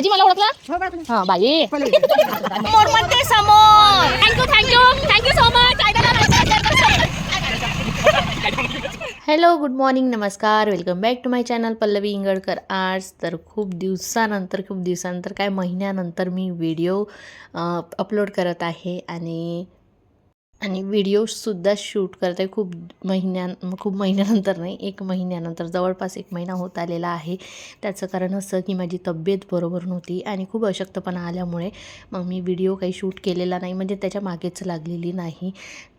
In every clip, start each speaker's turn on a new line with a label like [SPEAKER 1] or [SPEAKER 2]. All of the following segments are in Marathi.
[SPEAKER 1] आजी मला ओळखला? हा बाई. समोर. म्हणते समोर thank you thank you thank you so much hello good morning नमस्कार. Welcome back to my channel Pallavi Ingadkar arts तर खूप दिवसानंतर खूप दिवसानंतर काय महिन्यानंतर मी व्हिडिओ अपलोड करत आहे. आणि आणि व्हिडिओसुद्धा शूट करत आहे खूप महिन्या खूप महिन्यानंतर नाही एक महिन्यानंतर जवळपास एक महिना होत आलेला आहे. त्याचं कारण असं की माझी तब्येत बरोबर नव्हती आणि खूप अशक्तपणा आल्यामुळे मग मी व्हिडिओ काही शूट केलेला नाही. म्हणजे त्याच्या मागेच लागलेली नाही.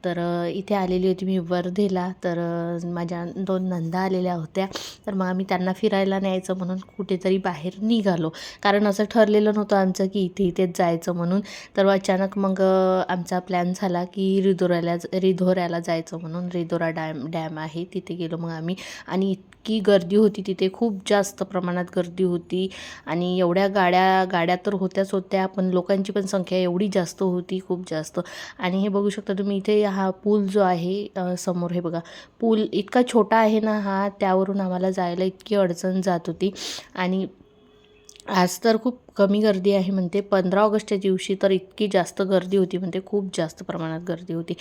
[SPEAKER 1] तर इथे आलेली होती मी वर्धेला. तर माझ्या दोन नंदा आलेल्या होत्या. तर मग आम्ही त्यांना फिरायला न्यायचं म्हणून कुठेतरी बाहेर निघालो. कारण असं ठरलेलं नव्हतं आमचं की इथे इथेच जायचं म्हणून. तर अचानक मग आमचा प्लॅन झाला की रिधोऱ्याला रिधोऱ्याला जायचं म्हणून. रिधोरा डॅम डॅम आहे. तिथे गेलो मग आम्ही. आणि इतकी गर्दी होती तिथे खूप जास्त प्रमाणात गर्दी होती. आणि एवढ्या गाड्या गाड्या तर होत्याच होत्या पण लोकांची पण संख्या एवढी जास्त होती खूप जास्त. आणि हे बघू शकता तुम्ही इथे हा पूल जो आहे समोर हे बघा. पूल इतका छोटा आहे ना हा त्यावरून आम्हाला जायला इतकी अडचण जात होती. आणि आज तर खूप कमी गर्दी आहे म्हणते. पंधरा ऑगस्टच्या दिवशी तर इतकी जास्त गर्दी होती म्हणते. खूप जास्त प्रमाणात गर्दी होती.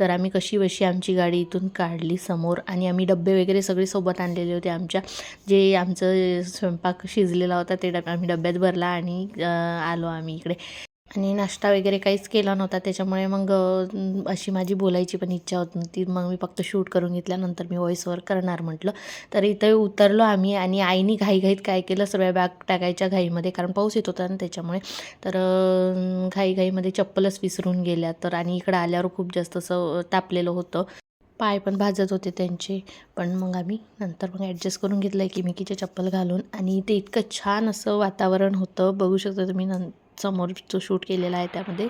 [SPEAKER 1] तर आम्ही कशी बशी आमची गाडी इथून काढली समोर आणि आम्ही डबे वगैरे सगळे सोबत आणलेले होते. आमच्या जे आमचं स्वयंपाक शिजलेला होता ते डब आम्ही डब्यात भरला आणि आलो आम्ही इकडे. आणि नाश्ता वगैरे काहीच केला नव्हता. त्याच्यामुळे मग अशी माझी बोलायची पण इच्छा होत नव्हती. मग मी फक्त शूट करून घेतल्यानंतर मी व्हॉईसवर करणार म्हटलं. तर इथे उतरलो आम्ही आणि आईनी घाईघाईत काय केलं सर्व बॅग टाकायच्या घाईमध्ये कारण पाऊस येत होता ना त्याच्यामुळे. तर घाईघाईमध्ये चप्पलच विसरून गेल्या. तर आणि इकडं आल्यावर खूप जास्त असं तापलेलं होतं. पाय पण भाजत होते त्यांचे. पण मग आम्ही नंतर मग ॲडजस्ट करून घेतलं आहे की मिकीचे चप्पल घालून. आणि ते इतकं छान असं वातावरण होतं. बघू शकता तुम्ही नं समोर जो शूट केलेला आहे त्यामध्ये.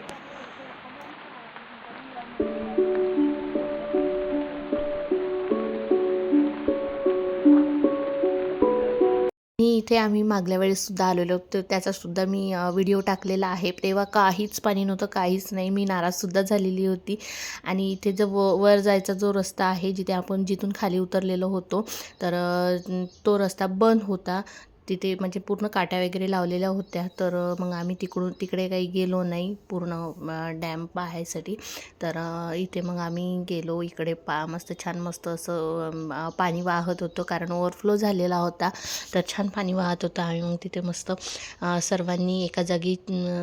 [SPEAKER 1] इथे आम्ही मागल्या वेळेस सुद्धा आलेलो. तर त्याचा सुद्धा मी व्हिडिओ टाकलेला आहे. तेव्हा काहीच पाणी नव्हतं काहीच नाही. मी नाराजसुद्धा झालेली होती. आणि इथे जो व वर जायचा जो रस्ता आहे जिथे आपण जिथून खाली उतरलेलो होतो तर तो रस्ता बंद होता. तिथे म्हणजे पूर्ण काट्या वगैरे लावलेल्या होत्या. तर मग आम्ही तिकडून तिकडे काही गेलो नाही पूर्ण डॅम पाहायसाठी. तर इथे मग आम्ही गेलो इकडे पा मस्त छान मस्त असं पाणी वाहत होतं. कारण ओव्हरफ्लो झालेला होता. तर छान पाणी वाहत होतं आम्ही. मग तिथे मस्त सर्वांनी एका जागी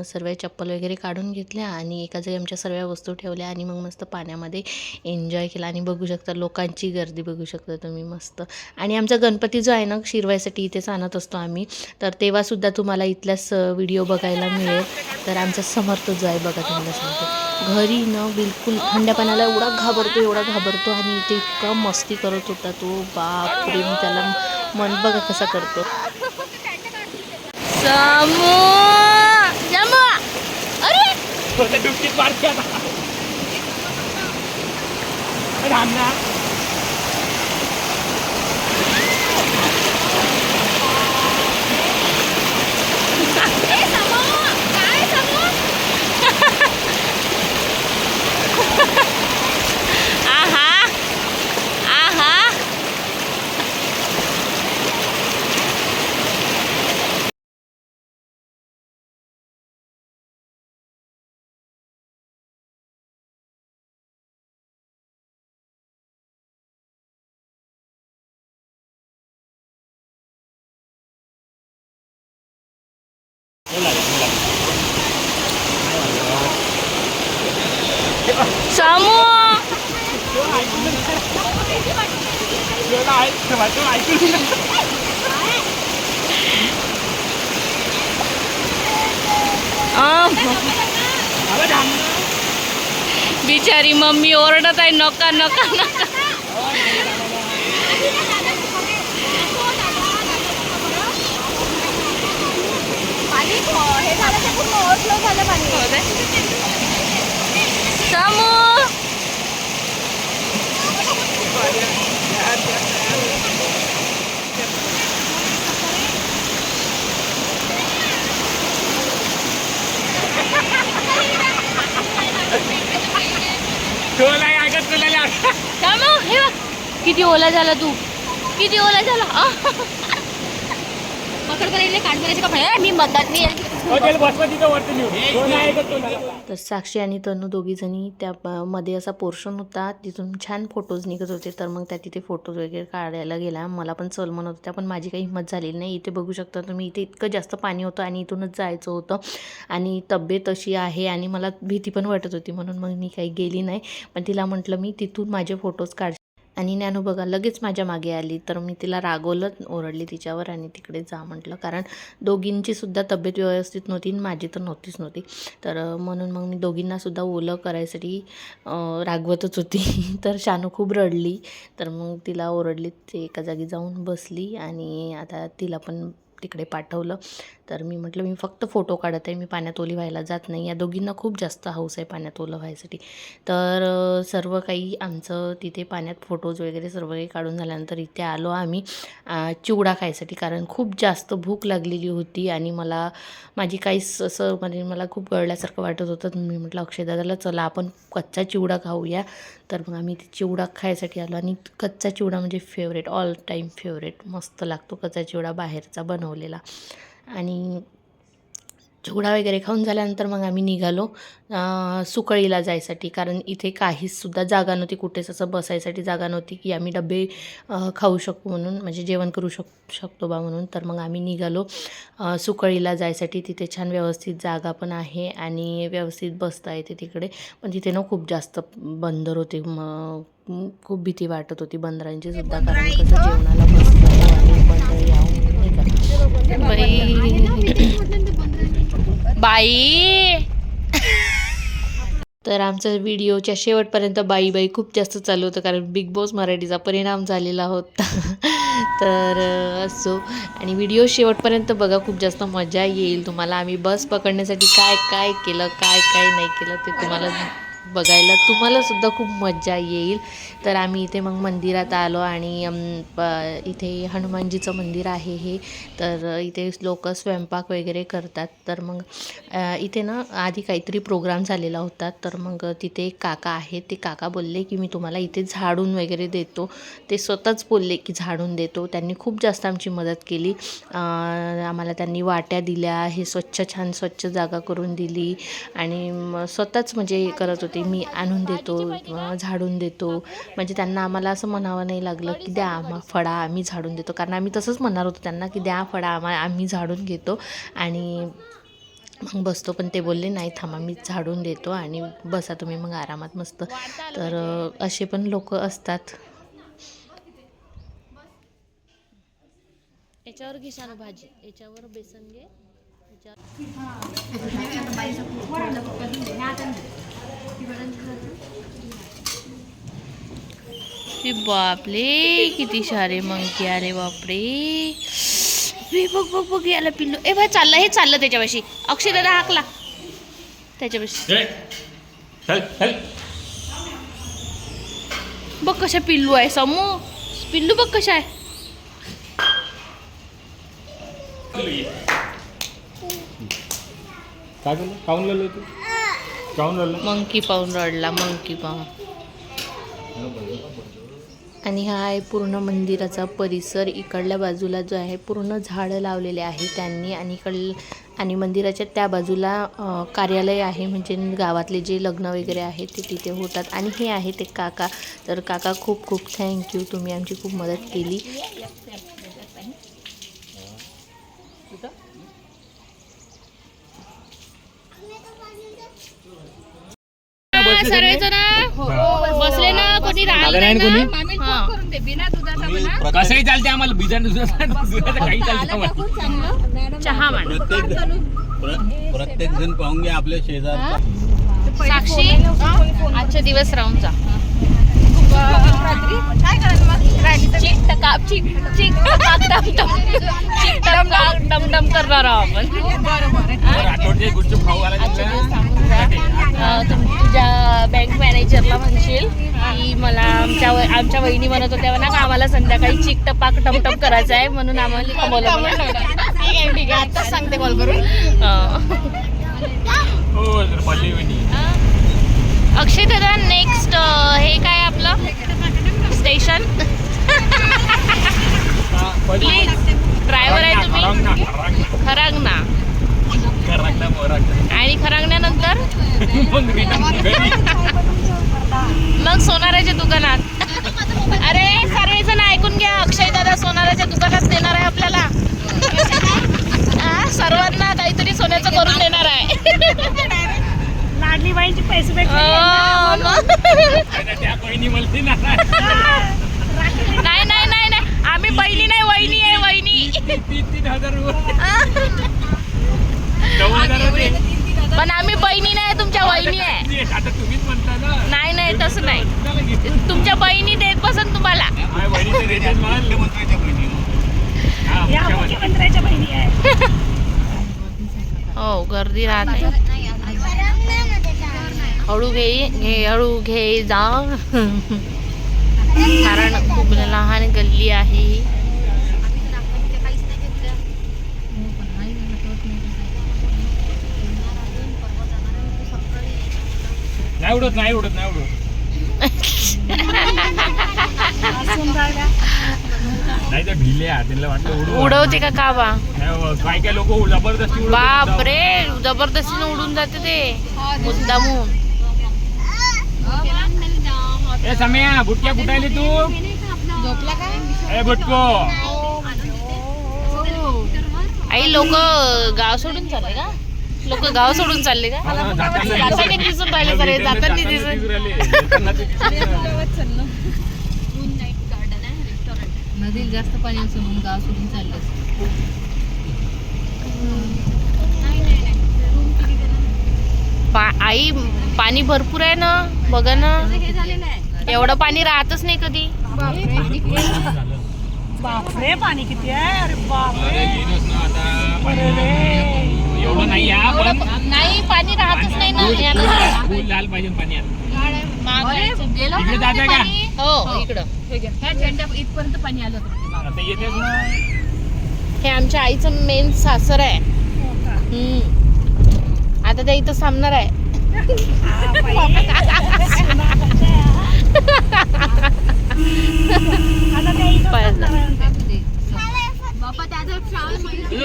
[SPEAKER 1] सर्व चप्पल वगैरे काढून घेतल्या आणि एका जागी आमच्या सर्व वस्तू ठेवल्या आणि मग मस्त पाण्यामध्ये एन्जॉय केला. आणि बघू शकता लोकांची गर्दी बघू शकता तुम्ही मस्त. आणि आमचा गणपती जो आहे ना शिरवायसाठी इथेच आणत असतो. आम्ही. तर तेव्हासुद्धा तुम्हाला इथलाच व्हिडिओ बघायला मिळेल. तर आमचा समर्थ जो आहे बघा तुम्हाला सांगतो. घरी न बिलकुल थंड्या पाण्याला एवढा घाबरतो एवढा घाबरतो आणि इथे इतका मस्ती करत होता तो. बापरे मी त्याला मन बघा कसा करतो. समू! समू! अरे
[SPEAKER 2] डुबकीत मारते आता थांब ना
[SPEAKER 1] आहा आहा समू
[SPEAKER 2] तुला ऐक तुला ऐकून अगं थांब ना.
[SPEAKER 1] बिचारी मम्मी ओरडत आहे नका नका नका समू
[SPEAKER 2] तुला नाही ऐकत तुला नाही ऐकत.
[SPEAKER 1] समू हे बघ किती ओला झाला तू? किती ओला झाला?
[SPEAKER 2] हो.
[SPEAKER 1] तर साक्षी आणि तनू दोघीजणी त्या प- मध्ये असा पोर्शन होता. तिथून छान फोटोज निघत होते. तर मग त्या तिथे फोटोज वगैरे काढायला गेल्या मला पण चल म्हणत होत्या पण माझी काही हिंमत झालेली नाही. इथे बघू शकता तुम्ही इथे इतकं जास्त पाणी होतं आणि इथूनच जायचं होतं. आणि तब्येत अशी आहे आणि मला भीती पण वाटत होती म्हणून मग मी काही गेली नाही. पण तिला म्हटलं मी तिथून माझे फोटोज काढ आणि नॅनो बघा लगेच माझ्या मागे आली. तर मी तिला रागवलं ओरडली तिच्यावर आणि तिकडे जा म्हटलं. कारण दोघींची सुद्धा तब्येत व्यवस्थित नव्हती आणि माझी तर नव्हतीच नव्हती. तर म्हणून मग मी दोघींनासुद्धा ओलं करायसाठी रागवतच होती. तर शानू खूप रडली. तर मग तिला ओरडली ते एका जागी जाऊन बसली आणि आता तिला पण तिकडे पाठवलं. तर मी म्हटलं मी फक्त फोटो काढत आहे मी पाण्यात ओली व्हायला जात नाही. या दोघींना खूप जास्त हौस आहे पाण्यात ओलं व्हायसाठी. तर सर्व काही आमचं तिथे पाण्यात फोटोज वगैरे सर्व काही काढून झाल्यानंतर इथे आलो आम्ही. चिवडा खायसाठी कारण खूप जास्त भूक लागलेली होती आणि मला माझी काहीच असं म्हणजे मला खूप गळल्यासारखं वाटत होतं. मी म्हटलं अक्षयदादाला चला आपण कच्चा चिवडा खाऊया. तर मग आम्ही ते चिवडा खायसाठी आलो आणि कच्चा चिवडा म्हणजे फेवरेट ऑल टाईम फेवरेट. मस्त लागतो कच्चा चिवडा बाहेरचा बनवलेला. आणि चिवडा वगैरे खाऊन झाल्यानंतर मग आम्ही निघालो सुकळीला जायसाठी. कारण इथे काहीसुद्धा जागा नव्हती कुठेच असं बसायसाठी जागा नव्हती की आम्ही डबे खाऊ शकू म्हणून म्हणजे जेवण करू शक शकतो बा म्हणून. तर मग आम्ही निघालो सुकळीला जायसाठी. तिथे छान व्यवस्थित जागा पण आहे आणि व्यवस्थित बसता येते तिकडे. पण तिथे ना खूप जास्त बंदर होते मग खूप भीती वाटत होती बंदरांची सुद्धा. कारण कसं जेवणाला बसलं बंदर यावं बाई. तर आमचं व्हिडिओच्या शेवटपर्यंत बाई बाई खूप जास्त चालू होतं कारण बिग बॉस मराठीचा परिणाम झालेला होता. तर असो. आणि व्हिडिओ शेवटपर्यंत बघा खूप जास्त मजा येईल तुम्हाला. आम्ही बस पकडण्यासाठी काय काय केलं काय काय नाही केलं ते तुम्हाला बघायला तुम्हाला सुद्धा खूप मजा येईल. तर आम्ही इथे मग मंदिरात आलो आणि प- इथे हनुमानजीचं मंदिर आहे हे. तर इथे लोक स्वयंपाक वगैरे करतात. तर मग इथे ना आधी काहीतरी प्रोग्राम झालेला होता. तर मग तिथे एक काका आहेत. ते काका बोलले की मी तुम्हाला इथे झाडून वगैरे देतो. ते स्वतःच बोलले की झाडून देतो. त्यांनी खूप जास्त आमची मदत केली. आम्हाला त्यांनी वाट्या दिल्या. हे स्वच्छ छान स्वच्छ जागा करून दिली. आणि स्वतःच म्हणजे करत होते. मी आणून देतो झाडून देतो. म्हणजे त्यांना आम्हाला असं म्हणावं नाही लागलं की द्या आम्हा फळा आम्ही झाडून देतो. कारण आम्ही तसंच म्हणणार होतो त्यांना की द्या फळा आम्हा आम्ही झाडून घेतो. आणि मग बसतो. पण ते बोलले नाही थांबा मी झाडून देतो आणि बसा तुम्ही मग आरामात मस्त. तर असे पण लोक असतात. याच्यावर घे शानू भाजी. याच्यावर बेसन घे. ए बापले किती सारे मंकी आले बापरे. बघ बघ बघ याला पिल्लू. ए बाय चाललं हे चाललं त्याच्यापाशी. अक्षय दादा हाकला. त्याच्यापाशी. बघ कशा पिल्लू आहे समू. पिल्लू बघ कशा आहे.
[SPEAKER 2] काय केलं काऊन लावलं तू?
[SPEAKER 1] मंकी पाहून रडला मंकी पाहून आणि हा आहे पूर्ण मंदिराचा परिसर. इकडल्या बाजूला जो आहे पूर्ण झाडं लावलेले आहे त्यांनी. आणि इकड आणि मंदिराच्या त्या बाजूला कार्यालय आहे. म्हणजे गावातले जे लग्न वगैरे आहे ते तिथे होतात. आणि हे आहे ते काका. तर काका खूप खूप थँक्यू तुम्ही आमची खूप मदत केली. सर्वजण बसले ना कोणी
[SPEAKER 2] मागं नाही ना? कोणी
[SPEAKER 1] राहिलं
[SPEAKER 2] कसंही चालते आम्हाला बिजा दुधाचं काही चालते आम्हाला.
[SPEAKER 1] चहा मान
[SPEAKER 3] प्रत्येक प्रत्येक जण पाहून घ्या आपल्या शेजार
[SPEAKER 1] साक्षी आजचे दिवस राहून जा. चिक टकाप चिक चिक टकाप डम टम चिक टकाप डम डम करणार आहोत आपण दिवस जा अं, तुम तुझ्या बँक मॅनेजरला म्हणशील की मला आमच्या वय- आमच्या वहिनी म्हणत होत्या ना का आम्हाला संध्याकाळी चिक टपाक टमटम करायचं आहे म्हणून आम्हाला कमवलं म्हणून.
[SPEAKER 4] ठीक आहे आताच सांगते कॉल करून
[SPEAKER 1] अं.
[SPEAKER 2] हो वहिनी
[SPEAKER 1] अक्षय दादा नेक्स्ट हे काय आपलं? स्टेशन प्लीज ड्रायव्हर आहे तुम्ही.
[SPEAKER 2] खरांगना.
[SPEAKER 5] आणि खरांगण्यानंतर?
[SPEAKER 2] मग
[SPEAKER 5] सोनाराच्या दुकानात. अरे सर्वजण ऐकून घ्या. अक्षय दादा सोनाराच्या दुकानात देणार आहे आपल्याला. सर्वांना काहीतरी सोन्याचं करून देणार आहे.
[SPEAKER 6] लाडली बाईंचे पैसे भेटले
[SPEAKER 5] हो, नाही नाही नाही नाही. आम्ही बहिणी नाही वहिनी आहे वहिनी. पण आम्ही बहिणी नाही तुमच्या वहिनी आहे.
[SPEAKER 2] ते आता तुम्हीच म्हणता ना.
[SPEAKER 5] नाही नाही तसं नाही? तुमच्या बहिणी देत बसन तुम्हाला.
[SPEAKER 2] हा
[SPEAKER 5] हो गर्दी राहते. हळू घे घे हळू घे जा. कारण खूप लहान गल्ली आहे.
[SPEAKER 2] नाही उडत नाही उडत नाही उडत. नाही तर ढिले आहे त्यांना वाटलं उडू
[SPEAKER 5] उडवते का का बा
[SPEAKER 2] काय काय लोक जबरदस्ती.
[SPEAKER 5] बाप रे जबरदस्तीने उडून जाते ते. मुद्दामून.
[SPEAKER 2] ए सम्या बुटक्या कुठे आली तू?
[SPEAKER 4] झोपला काय
[SPEAKER 2] ए बुटको
[SPEAKER 5] आई लोक गाव सोडून चालले का? लोक गाव सोडून चालले का? जाताना दिसून राहिले सर जाताना दिसून
[SPEAKER 4] नदीला जास्त पाणी म्हणून गाव सोडून चाललं
[SPEAKER 5] पा- आई पाणी भरपूर आहे ना? बघा ना. एवढं पाणी राहतच नाही कधी.
[SPEAKER 6] बापरे पाणी किती आहे? अरे बापरे.
[SPEAKER 2] एवढं नाही या पण
[SPEAKER 5] नाही पाणी राहतच नाही ना. याला.
[SPEAKER 2] फुल लाल पाहिजे इकडे जाते का?
[SPEAKER 5] हो इकडं.
[SPEAKER 4] ह्या झेंड्या इथपर्यंत पाणी आलं होतं.
[SPEAKER 2] आता येतेच ना.
[SPEAKER 5] हे आमच्या आईचं मेन सासर आहे.
[SPEAKER 6] हो का?
[SPEAKER 5] हम्म. आता त्या इथं थांबणार आहे.
[SPEAKER 6] हा,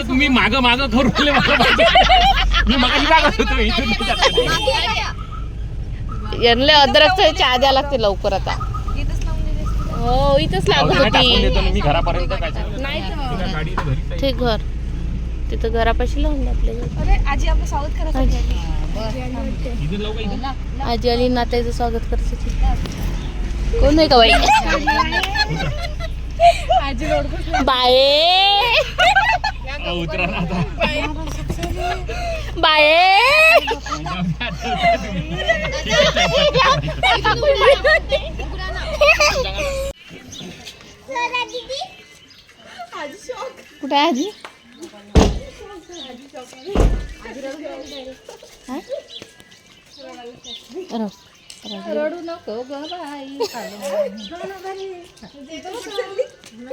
[SPEAKER 2] तुम्ही माग माग माहिती. मी मगाशी मागत होतो इथून.
[SPEAKER 5] यांना अद्रकचा चहा द्या लागते लवकर आता हो इथंच लागत होती
[SPEAKER 2] घरापर्यंत.
[SPEAKER 5] ते घर तिथं घरापाशी लावून आपल्या
[SPEAKER 6] आजी आपलं सावध करा
[SPEAKER 2] इथून लावू का इथून?
[SPEAKER 5] आजी आली नात्याचं स्वागत करते कोण आहे का बाई? बाये.
[SPEAKER 2] ना आता.
[SPEAKER 5] बाये. कुठे आहे आजी? रड.
[SPEAKER 4] रडू नको ग बाई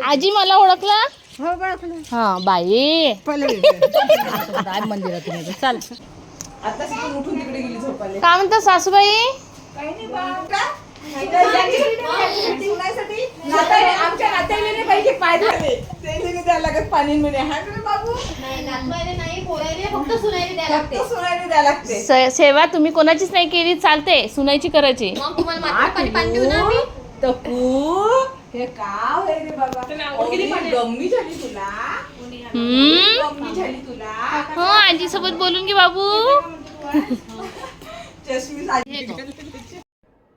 [SPEAKER 5] आजी मला ओळखला? हा बाई.
[SPEAKER 4] काय मंदिरात चाल.
[SPEAKER 5] काय म्हणता सासूबाई?
[SPEAKER 7] आमच्या नात्याने पाहिजे पाय झाले ते द्यायला लागत पाणी मिळे हा का रे बाबू फक्त सोनायला द्यायला लागते
[SPEAKER 5] स- सेवा तुम्ही कोणाचीच नाही केली चालते सुनायची करायची
[SPEAKER 7] तपू हे का होय रे बाबा एवढी गमनी झाली तुला.
[SPEAKER 5] हम्म?
[SPEAKER 7] गमनी झाली तुला.
[SPEAKER 5] हो आजी सोबत बोलून घे बाबू.
[SPEAKER 7] चष्मी साजी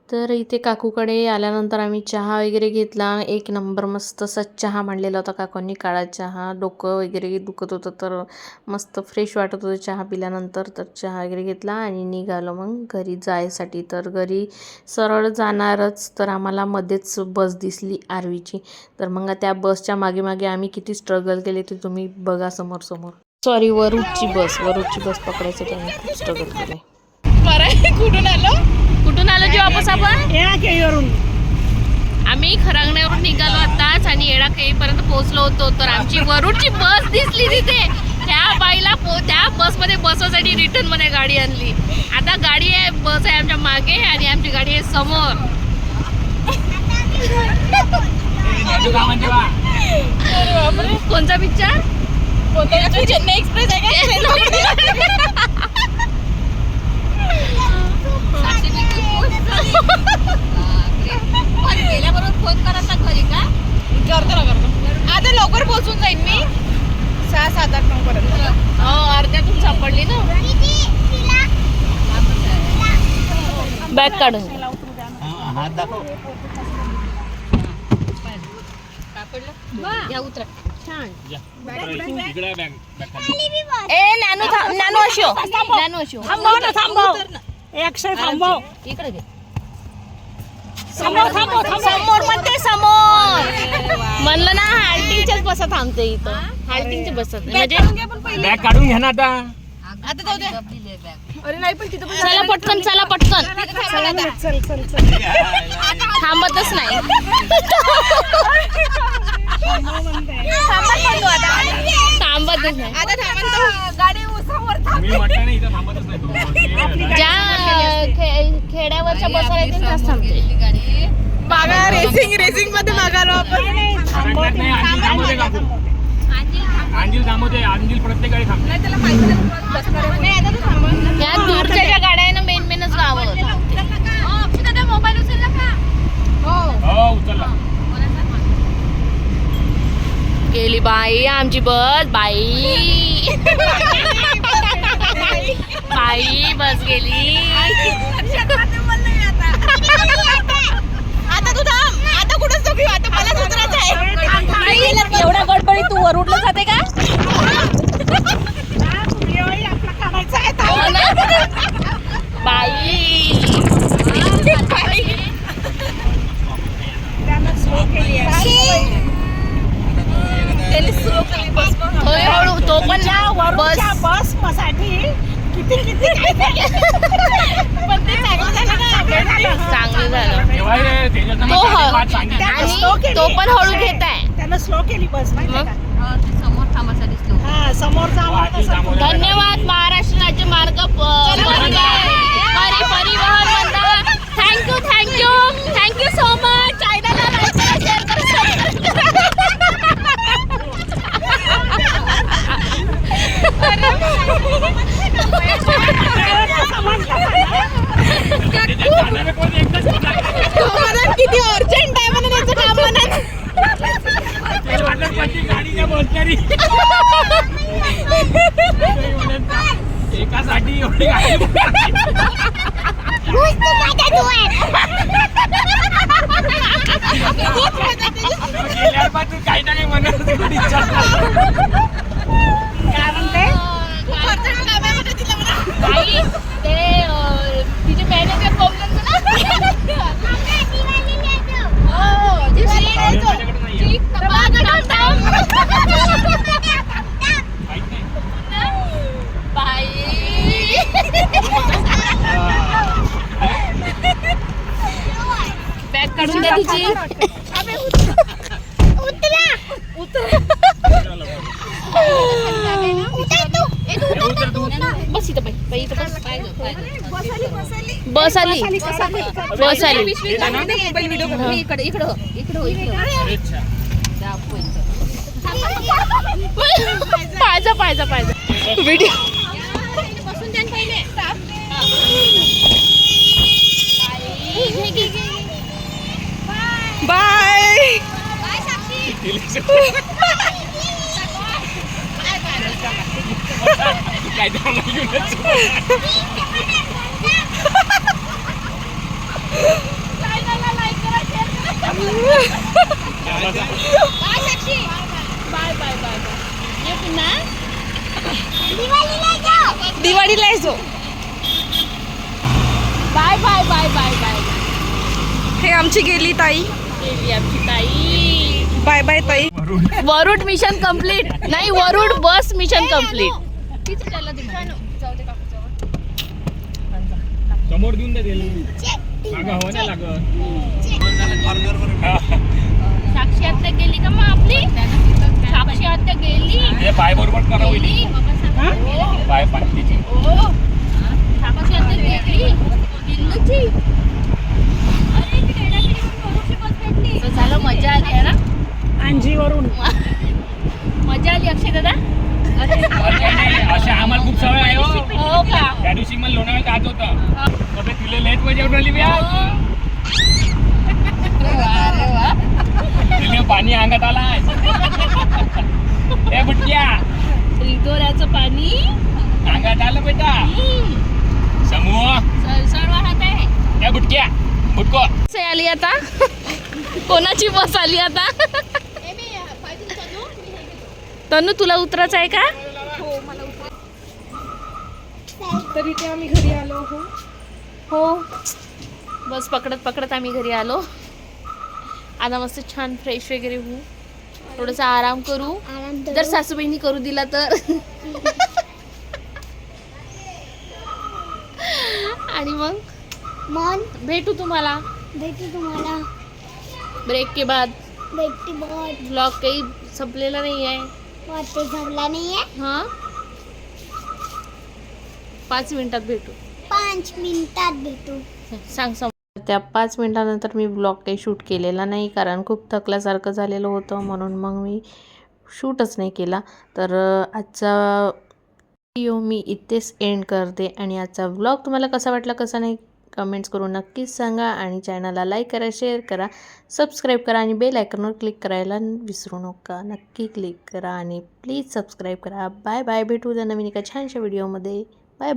[SPEAKER 5] तर इथे काकूकडे आल्यानंतर आम्ही चहा वगैरे घेतला. एक नंबर मस्त असा चहा मांडलेला होता काकूंनी काळा चहा. डोकं वगैरे दुखत होतं तर मस्त फ्रेश वाटत होतं चहा पिल्यानंतर. तर चहा वगैरे घेतला आणि निघालो मग घरी जायसाठी. तर घरी सरळ जाणारच तर आम्हाला मध्येच बस दिसली आरवीची. तर मग त्या बसच्या मागे मागे आम्ही किती स्ट्रगल केले ते तुम्ही बघा समोर समोर. सॉरी वरूडची बस. वरूडची बस पकडायसाठी आम्ही खूप स्ट्रगल केले कुठून आलो? कुठून आलो जी वापस आपण?
[SPEAKER 6] केळीवरून
[SPEAKER 5] आम्ही खरांगण्यावरून निघालो आताच आणि येडा पर्यंत पोहोचलो होतो. तर आमची वरुडची बस दिसली तिथे. त्या बाईला पो त्या बसमध्ये बसवासाठी रिटर्नमध्ये गाडी आणली. आता गाडी आहे बस आहे आमच्या मागे आणि आमची गाडी आहे समोर. कोणचा पिक्चर चेन्नई एक्सप्रेस आहे
[SPEAKER 4] बिलकुल फोन करायचा घरी का?
[SPEAKER 5] करतो ना करतो. आता लवकर पोहोचून जाईन मी. सहा सात आठ नऊ पर्यंत. हो अर्ध्यातून सापडली ना.
[SPEAKER 1] बॅग काढून.
[SPEAKER 3] हा, हात दाखव.
[SPEAKER 5] ए नॅनो थांब नॅनो अशो. नॅनो अशो.
[SPEAKER 6] थांबव. ना थांबव एकशे थांबव.
[SPEAKER 4] इकडे घे.
[SPEAKER 6] समोर थांबव
[SPEAKER 5] समोर. म्हणते समोर. म्हणलं ना हाल्टिंगच्याच बसा थांबते इथं. हाल्टिंगच्या बसत. म्हणजे
[SPEAKER 2] बॅग काढून घ्या ना आता.
[SPEAKER 5] आता जाऊ दे. अरे नाही पण तिथं
[SPEAKER 1] चला पटकन चला पटकन.
[SPEAKER 6] चल चल चल
[SPEAKER 5] थांबतच नाही. थांबत पण तो आता थांबतच नाही. आता थांबत गाडी समोर
[SPEAKER 2] मी म्हटलं नाही इथं थांबतच नाही तू.
[SPEAKER 5] ज्या खे- खेड्यावरच्या बसायला येतील त्याच थांबते.
[SPEAKER 4] गाडी.
[SPEAKER 5] मागा रेसिंग रेसिंगमध्ये मागालो आपण.
[SPEAKER 2] सरकत नाही अंजील थांबवते काकू अंजील थांबवते अंजील प्रत्येक गाडी थांबते.
[SPEAKER 5] या दूरच्या ज्या गाड्या आहे ना मेन मेनच गावं
[SPEAKER 4] मोबाईल उचलला का?
[SPEAKER 2] हो. उचलला.
[SPEAKER 5] गेली बाई आमची बस बाई. बाई बस गेली. आता तू थांब. आता कुठं चुकी आता मला उतरायचं आहे. एवढा गडबडी तू वर उठलं जाते का? बाई होय, हळू तो पण बस
[SPEAKER 6] बससाठी किती किती काय
[SPEAKER 5] पण ते चांगलं झालं ना चांगलं झालं
[SPEAKER 2] तेव्हा हे त्याच्यात
[SPEAKER 5] तो ह-
[SPEAKER 2] पाच सांगितलं
[SPEAKER 5] आणि तो पण हळू घेत आहे
[SPEAKER 6] त्यानं स्लो केली बस माहिती
[SPEAKER 5] मग?
[SPEAKER 6] का
[SPEAKER 4] ते समोर थांबासाठी स्लो
[SPEAKER 6] हा समोरचा
[SPEAKER 2] हो,
[SPEAKER 6] आवाज
[SPEAKER 2] अंजील थांबवते.
[SPEAKER 5] धन्यवाद महाराष्ट्र राज्य मार्ग प- परिवहन परि परिवहन मंडळ thank you thank you thank you so much चायनाला like करा शेअर करा
[SPEAKER 2] त्याच्यात जाणारे कोण एकदाच होता.
[SPEAKER 5] किती अर्जंट आहे म्हणून याचं काम म्हणून
[SPEAKER 2] ते वाटलं पण ती गाडी काय बसणारी एकासाठी एवढी गाडी गेल्यावर पण तू काही ना काही म्हणत होती पण इच्छा
[SPEAKER 6] काय म्हणते
[SPEAKER 5] बाई ते अं, तिचे मॅनेजर प्रॉब्लेम हो जी
[SPEAKER 2] माझ्याकडे नाहीये.
[SPEAKER 5] मागं थांब.
[SPEAKER 2] माहीत नाही.
[SPEAKER 5] बॅग काढून द्या तिची
[SPEAKER 2] हे उतर तू.
[SPEAKER 5] बस इथं बाई बाई इथं बस
[SPEAKER 2] हे ना?
[SPEAKER 4] इकडे इकडे हो हो हो.
[SPEAKER 5] पाहिजे पाहिजे पाहिजे व्हिडिओ. बाय.
[SPEAKER 2] काय
[SPEAKER 5] बाय बाय बाय ये पुन्हा दिवाळीला येतो bye bye bye bye. Bye
[SPEAKER 7] हे आमची गेली ताई.
[SPEAKER 5] गेली आमची ताई.
[SPEAKER 7] बाय बाय ताई.
[SPEAKER 5] Warud mission complete. नाही वरुड बस मिशन
[SPEAKER 4] मला.
[SPEAKER 2] समोर देऊन
[SPEAKER 5] साक्षी आत्या गेली का मग आपली? साक्षी आत्या गेली
[SPEAKER 2] हे पाय बरोबर करा होईल पाय
[SPEAKER 5] साक्षी आत्या गेली दिल्लीची झालं मजा आली आहे ना?
[SPEAKER 6] अंजीवरून
[SPEAKER 5] मजा आली अक्षय दादा?
[SPEAKER 2] अरे अशा आम्हाला खूप सवय आहे हो.
[SPEAKER 5] का
[SPEAKER 2] त्या दिवशी मला लोणावळ्यात जात होतं. अबे तुला लेट राहिली बया तिला पाणी अंगात आलाय. बुटक्या.
[SPEAKER 5] रिदोऱ्याचं पाणी.
[SPEAKER 2] अंगात आलं बेटा. समूह.
[SPEAKER 5] सळसळ वाहत आहे.
[SPEAKER 2] ए बुटक्या बुटको.
[SPEAKER 5] आली आता. कोणाची बस आली आता? तनु तुला उतरायचं आहे का?
[SPEAKER 7] तर इथे आम्ही घरी आलो हो
[SPEAKER 5] हो. बस पकडत पकडत आम्ही घरी आलो. आता मस्त छान फ्रेश वगैरे होऊ. थोडासा आराम करू. जर सासूबाईंनी करू दिला तर. आणि मग?
[SPEAKER 8] मन?
[SPEAKER 5] भेटू तुम्हाला.
[SPEAKER 8] भेटू तुम्हाला.
[SPEAKER 5] ब्रेक के बाद.
[SPEAKER 8] भेटते बहुत
[SPEAKER 5] ब्लॉग काही संपलेला नाही आहे
[SPEAKER 8] वाटते जमला नाहीये.
[SPEAKER 5] हां? पाच मिनिटात भेटू.
[SPEAKER 8] पाच मिनिटात भेटू.
[SPEAKER 5] सांग सांग
[SPEAKER 1] त्या पाच मिनटानंतर मी ब्लॉग काही शूट केलेला नाही कारण खूप थकल्यासारखं झालेलं होतं म्हणून मग मी शूटच नाही केला. तर आजचा व्हिडिओ मी इथेच एंड करते आणि आजचा ब्लॉग तुम्हाला कसा वाटला कसा नाही कमेंट्स करून नक्कीच सांगा आणि चॅनलला लाईक करा शेअर करा सबस्क्राईब करा आणि बेल आयकॉनवर क्लिक करायला विसरू नका. नक्की क्लिक करा आणि प्लीज सबस्क्राईब करा. बाय बाय भेटू द्या नवीन एका छानशा व्हिडिओमध्ये बाय